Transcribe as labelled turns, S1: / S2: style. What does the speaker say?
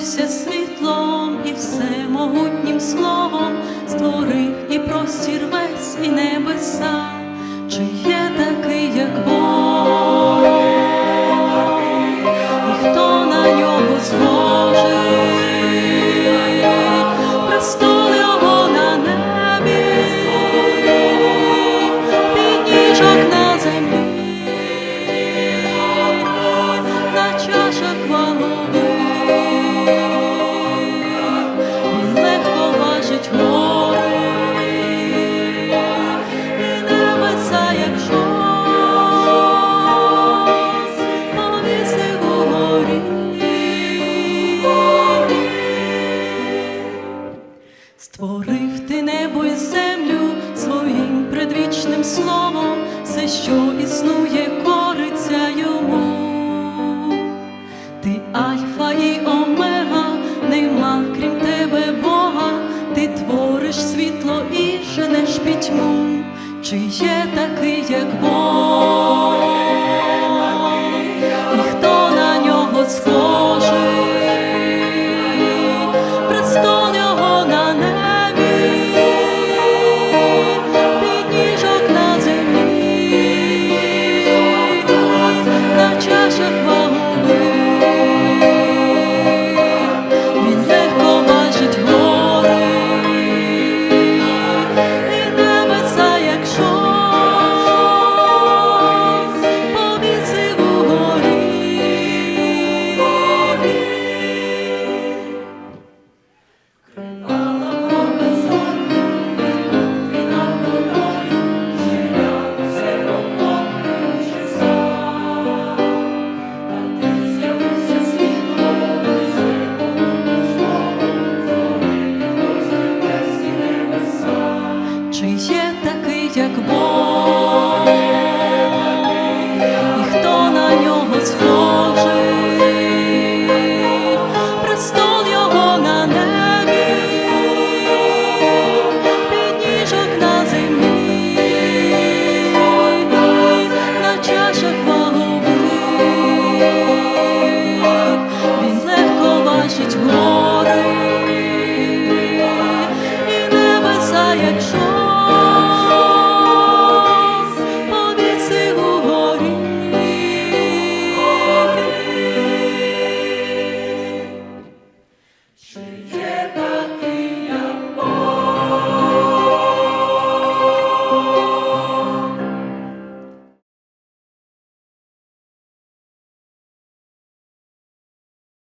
S1: Все світлом і всемогутнім словом створив і простір весь і небеса, Чи є що існує, кориться йому, ти альфа і омега, нема, крім тебе Бога, ти твориш світло і женеш пітьму, чи є такий, як Бог. Чи є такий, як Бог, і хто на нього схожий, престол його на небі, підніжок на землі, на чашах вагових. Jesus.